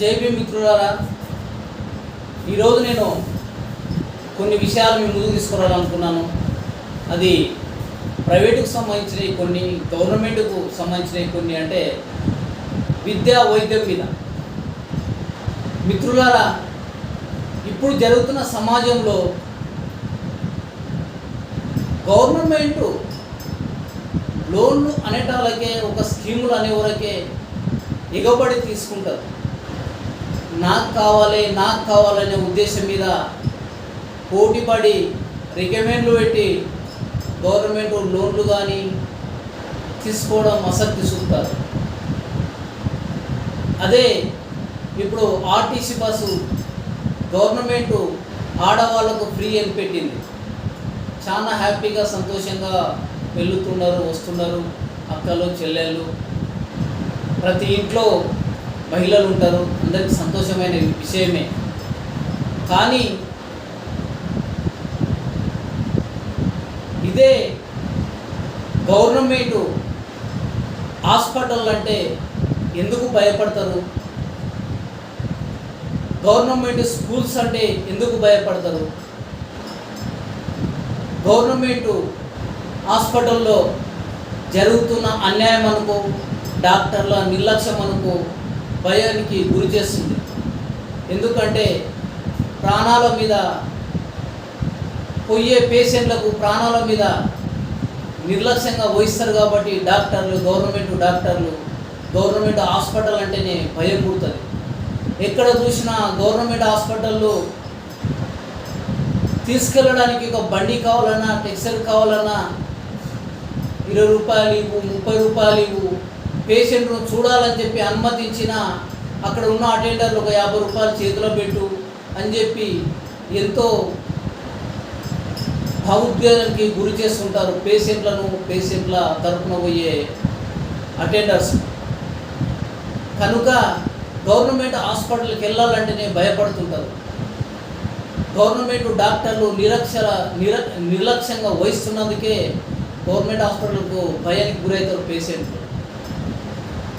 జైబీ మిత్రులారా ఈరోజు నేను కొన్ని విషయాలు మీ ముందుకు తీసుకురావాలనుకున్నాను. అది ప్రైవేటుకు సంబంధించినవి కొన్ని గవర్నమెంట్కు సంబంధించినవి కొన్ని అంటే విద్యా వైద్యం మీద. మిత్రులారా ఇప్పుడు జరుగుతున్న సమాజంలో గవర్నమెంటు లోన్లు అనేటాలకే ఒక స్కీములు అనేవరకే ఎగబడి తీసుకుంటారు నాకు కావాలి నాకు కావాలనే ఉద్దేశం మీద పోటీపడి రికమెండ్లు పెట్టి గవర్నమెంట్ లోన్లు కానీ తీసుకోవడం ఆసక్తి చూపుతారు అదే ఇప్పుడు ఆర్టీసీ బస్సు గవర్నమెంట్ ఆడవాళ్ళకు ఫ్రీ అని పెట్టింది. చాలా హ్యాపీగా సంతోషంగా వెళుతున్నారు వస్తున్నారు అక్కలు చెల్లెళ్ళు. ప్రతి ఇంట్లో మహిళలు ఉంటారు అందరికీ సంతోషమైన విషయమే. కానీ ఇదే గవర్నమెంట్ హాస్పిటల్ అంటే ఎందుకు భయపడతారు? గవర్నమెంట్ స్కూల్స్ అంటే ఎందుకు భయపడతారు? గవర్నమెంట్ హాస్పిటల్లో జరుగుతున్న అన్యాయం అనుకో డాక్టర్ల నిర్లక్ష్యం అనుకో భయానికి గురి చేస్తుంది. ఎందుకంటే ప్రాణాల మీద పోయే పేషెంట్లకు ప్రాణాల మీద నిర్లక్ష్యంగా వహిస్తారు కాబట్టి డాక్టర్లు గవర్నమెంట్ డాక్టర్లు గవర్నమెంట్ హాస్పిటల్ అంటేనే భయం పుడుతుంది. ఎక్కడ చూసినా గవర్నమెంట్ హాస్పిటల్లో తీసుకెళ్ళడానికి ఒక బండి కావాలన్నా టెక్సర్ కావాలన్నా ఇరవై రూపాయలు ఇవ్వు ముప్పై రూపాయలు ఇవ్వు పేషెంట్ను చూడాలని చెప్పి అనుమతించిన అక్కడ ఉన్న అటెండర్లు ఒక యాభై రూపాయలు చేతిలో పెట్టు అని చెప్పి ఎంతో భావోద్వేగానికి గురి చేస్తుంటారు పేషెంట్లను పేషెంట్ల తరఫున పోయే అటెండర్స్. కనుక గవర్నమెంట్ హాస్పిటల్కి వెళ్ళాలంటేనే భయపడుతుంటారు. గవర్నమెంట్ డాక్టర్లు నిరక్షర నిర నిర్లక్ష్యంగా వహిస్తున్నందుకే గవర్నమెంట్ హాస్పిటల్కు భయానికి గురవుతారు పేషెంట్లు.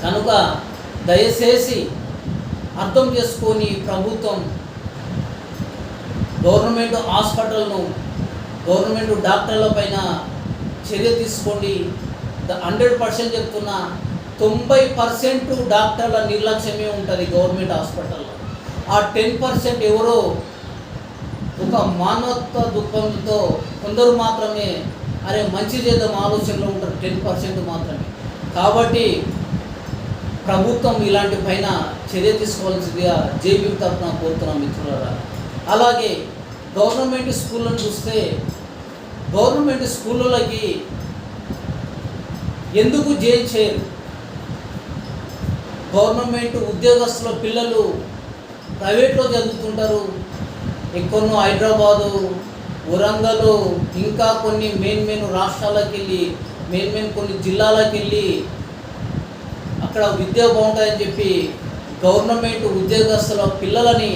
కనుక దయచేసి అర్థం చేసుకొని ప్రభుత్వం గవర్నమెంట్ హాస్పిటల్ను గవర్నమెంట్ డాక్టర్ల పైన చర్య తీసుకోండి. హండ్రెడ్ పర్సెంట్ చెప్తున్నా తొంభై పర్సెంట్ డాక్టర్ల నిర్లక్ష్యమే ఉంటుంది గవర్నమెంట్ హాస్పిటల్లో. ఆ టెన్ పర్సెంట్ ఎవరో ఒక మానవత్వ దుఃఖంతో కొందరు మాత్రమే అరే మంచి చేద్దాం ఆలోచనలో ఉంటారు టెన్ పర్సెంట్ మాత్రమే. కాబట్టి ప్రభుత్వం ఇలాంటి పైన చర్య తీసుకోవాల్సిందిగా జేబీ తరఫున కోరుతున్నాం మిత్రులారా. అలాగే గవర్నమెంట్ స్కూళ్ళను చూస్తే గవర్నమెంట్ స్కూళ్ళకి ఎందుకు జైలు చేయరు? గవర్నమెంట్ ఉద్యోగస్తుల పిల్లలు ప్రైవేట్లో చదువుతుంటారు. ఎక్కడో హైదరాబాదు వరంగల్ ఇంకా కొన్ని మెయిన్ మెయిన్ రాష్ట్రాలకు వెళ్ళి మెయిన్ మెయిన్ కొన్ని జిల్లాలకు వెళ్ళి అక్కడ విద్య బాగుంటుందని చెప్పి గవర్నమెంట్ ఉద్యోగస్తుల పిల్లలని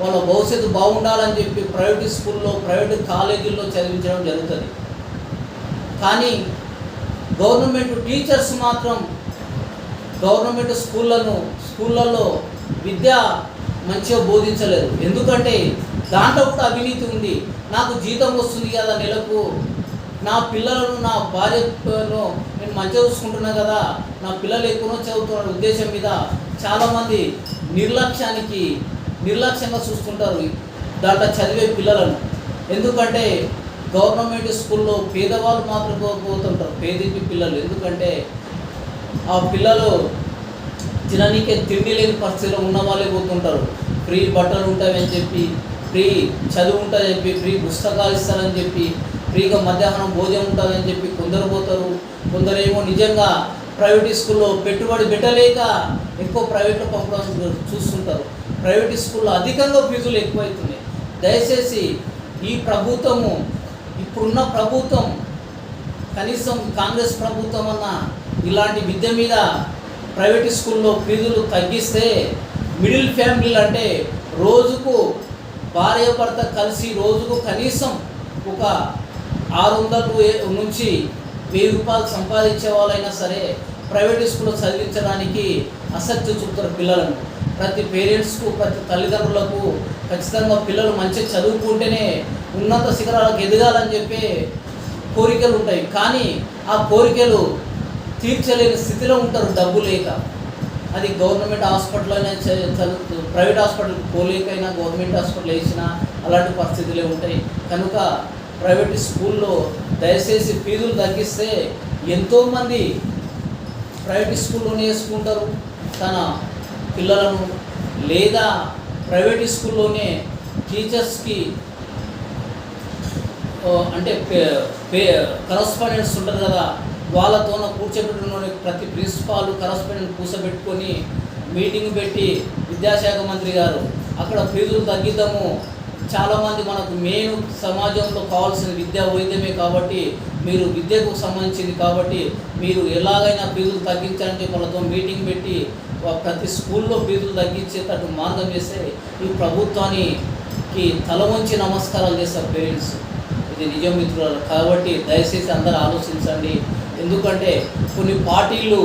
వాళ్ళ భవిష్యత్తు బాగుండాలని చెప్పి ప్రైవేట్ స్కూల్లో ప్రైవేట్ కాలేజీల్లో చదివించడం జరుగుతుంది. కానీ గవర్నమెంట్ టీచర్స్ మాత్రం గవర్నమెంట్ స్కూళ్ళను స్కూళ్ళల్లో విద్య మంచిగా బోధించలేదు. ఎందుకంటే దాంట్లో కూడా అవినీతి ఉంది. నాకు జీతం వస్తుంది కదా నెలకు నా పిల్లలను నా భార్యను నేను మంచిగా చూసుకుంటున్నా కదా నా పిల్లలు ఎక్కువ చదువుతున్న ఉద్దేశం మీద చాలామంది నిర్లక్ష్యానికి నిర్లక్ష్యంగా చూస్తుంటారు దాంట్లో చదివే పిల్లలను. ఎందుకంటే గవర్నమెంట్ స్కూల్లో పేదవాళ్ళు మాత్రం పోతుంటారు పేదింటి పిల్లలు. ఎందుకంటే ఆ పిల్లలు తిననీకే తిండి లేని పరిస్థితిలో ఉన్న వాళ్ళే పోతుంటారు. ఫ్రీ బట్టలు ఉంటాయని చెప్పి ఫ్రీ చదువు ఉంటుందని చెప్పి ఫ్రీ పుస్తకాలు ఇస్తారని చెప్పి ఫ్రీగా మధ్యాహ్నం భోజనం ఉంటుందని చెప్పి కొందరు పోతారు. కొందరేమో నిజంగా ప్రైవేట్ స్కూల్లో పెట్టుబడి పెట్టలేక ఎక్కువ ప్రైవేట్లో పంపడం చూస్తుంటారు. ప్రైవేట్ స్కూల్లో అధికంగా ఫీజులు ఎక్కువవుతున్నాయి దయచేసి ఈ ప్రభుత్వము ఇప్పుడున్న ప్రభుత్వం కనీసం కాంగ్రెస్ ప్రభుత్వం అన్న ఇలాంటి విద్య మీద ప్రైవేట్ స్కూల్లో ఫీజులు తగ్గిస్తే మిడిల్ ఫ్యామిలీలు అంటే రోజుకు భార్య భర్త కలిసి రోజుకు కనీసం ఒక ఆరు వందలు నుంచి వెయ్యి రూపాయలు సంపాదించే వాళ్ళైనా సరే ప్రైవేట్ స్కూల్లో చదివించడానికి ఆసక్తి చూపుతారు పిల్లలను. ప్రతి పేరెంట్స్కు ప్రతి తల్లిదండ్రులకు ఖచ్చితంగా పిల్లలు మంచిగా చదువుకుంటేనే ఉన్నత శిఖరాలకు ఎదగాలని చెప్పి కోరికలు ఉంటాయి. కానీ ఆ కోరికలు తీర్చలేని స్థితిలో ఉంటారు డబ్బు లేక. అది గవర్నమెంట్ హాస్పిటల్ అయినా చదువు ప్రైవేట్ హాస్పిటల్ పోలేకైనా గవర్నమెంట్ హాస్పిటల్ వేసినా అలాంటి పరిస్థితులే ఉంటాయి. కనుక ప్రైవేట్ స్కూల్లో దయచేసి ఫీజులు తగ్గిస్తే ఎంతోమంది ప్రైవేట్ స్కూల్లోనే వేసుకుంటారు తన పిల్లలను లేదా ప్రైవేట్ స్కూల్లోనే టీచర్స్కి ఓ, అంటే కరస్పాండెంట్స్ ఉంటారు కదా వాళ్ళతోన కూర్చోబెట్టుకున్న ప్రతి ప్రిన్సిపాల్ కరస్పాండెంట్ కూర్చోబెట్టుకొని మీటింగ్ పెట్టి విద్యాశాఖ మంత్రి గారు అక్కడ ఫీజులు తగ్గిద్దాము చాలామంది మనకు మెయిన్ సమాజంలో కావాల్సిన విద్యా వైద్యమే కాబట్టి మీరు విద్యకు సంబంధించింది కాబట్టి మీరు ఎలాగైనా ఫీజులు తగ్గించాలంటే వాళ్ళతో మీటింగ్ పెట్టి ప్రతి స్కూల్లో ఫీజులు తగ్గించేటట్టు మార్గం చేస్తే ఈ ప్రభుత్వానికి తల వంచి నమస్కారాలు చేస్తారు పేరెంట్స్. ఇది నిజం మిత్రులు కాబట్టి దయచేసి అందరూ ఆలోచించండి. ఎందుకంటే కొన్ని పార్టీలు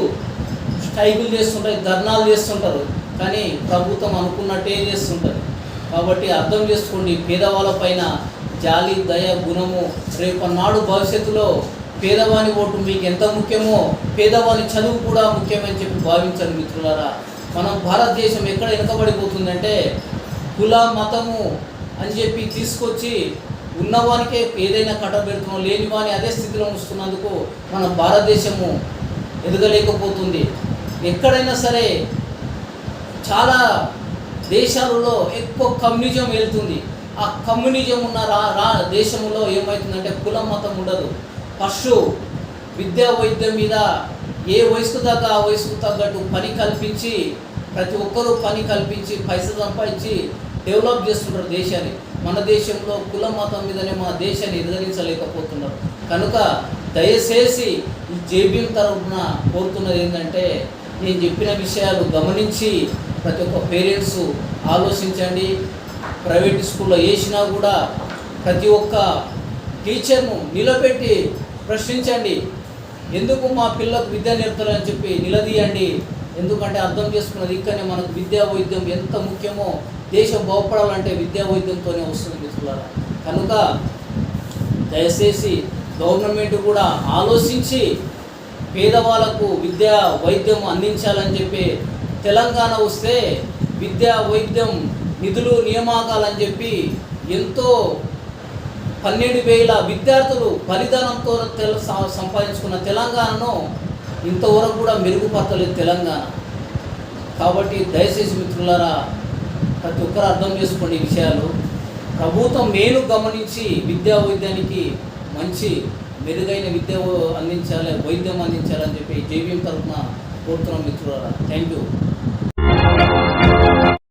స్ట్రైకులు చేస్తుంటాయి ధర్నాలు చేస్తుంటారు. కానీ ప్రభుత్వం అనుకున్నట్టే చేస్తుంటుంది. కాబట్టి అర్థం చేసుకోండి పేదవాళ్ళ పైన జాలి దయ గుణము రేపన్నాడు భవిష్యత్తులో పేదవాని ఓటు మీకు ఎంత ముఖ్యమో పేదవాని చదువు కూడా ముఖ్యమని చెప్పి భావించండి మిత్రులారా. మనం భారతదేశం ఎక్కడ వెనుకబడిపోతుందంటే కుల మతము అని చెప్పి తీసుకొచ్చి ఉన్నవానికే ఏదైనా కట్టబెడుతున్నాం లేని వాని అదే స్థితిలో ఉంచుతున్నందుకు మన భారతదేశము ఎదగలేకపోతుంది. ఎక్కడైనా సరే చాలా దేశాలలో ఎక్కువ కమ్యూనిజం వెళ్తుంది. ఆ కమ్యూనిజం ఉన్న రా రా దేశంలో ఏమవుతుందంటే కులం మతం ఉండదు. ఫస్ట్ విద్యా వైద్యం మీద ఏ వయసుకు దాకా ఆ వయసుకు తగ్గట్టు పని కల్పించి ప్రతి ఒక్కరూ పని కల్పించి పైసలు సంపాదించి డెవలప్ చేస్తుంటారు దేశాన్ని. మన దేశంలో కుల మతం మీదనే మన దేశాన్ని ఎదిరించలేకపోతున్నారు. కనుక దయచేసి ఈ జేబీఎం తరఫున కోరుతున్నది ఏంటంటే నేను చెప్పిన విషయాలు గమనించి ప్రతి ఒక్క పేరెంట్స్ ఆలోచించండి. ప్రైవేట్ స్కూల్లో వేసినా కూడా ప్రతి ఒక్క టీచర్ను నిలబెట్టి ప్రశ్నించండి. ఎందుకు మా పిల్లకు విద్య నేర్పుతారని చెప్పి నిలదీయండి. ఎందుకంటే అర్థం చేసుకున్నది ఇక్కడనే మనకు విద్యా వైద్యం ఎంత ముఖ్యమో దేశం బాగుపడాలంటే విద్యా వైద్యంతోనే వస్తుంది మిత్రులారా. కనుక దయచేసి గవర్నమెంట్ కూడా ఆలోచించి పేదవాళ్ళకు విద్యా వైద్యం అందించాలని చెప్పి తెలంగాణ వస్తే విద్యా వైద్యం నిధులు నియామకాలని చెప్పి ఎంతో పన్నెండు వేల విద్యార్థులు బలిదానంతో తెల సంపాదించుకున్న తెలంగాణను ఇంతవరకు కూడా మెరుగుపరచలేదు తెలంగాణ. కాబట్టి దయచేసి మిత్రులారా ప్రతి ఒక్కరు అర్థం చేసుకోండి విషయాలు. ప్రభుత్వం నేను గమనించి విద్యా వైద్యానికి మంచి మెరుగైన విద్య అందించాలి వైద్యం అందించాలని చెప్పి జేబీఎం తరఫున కోరుతున్నాం మిత్రులారా. Thank you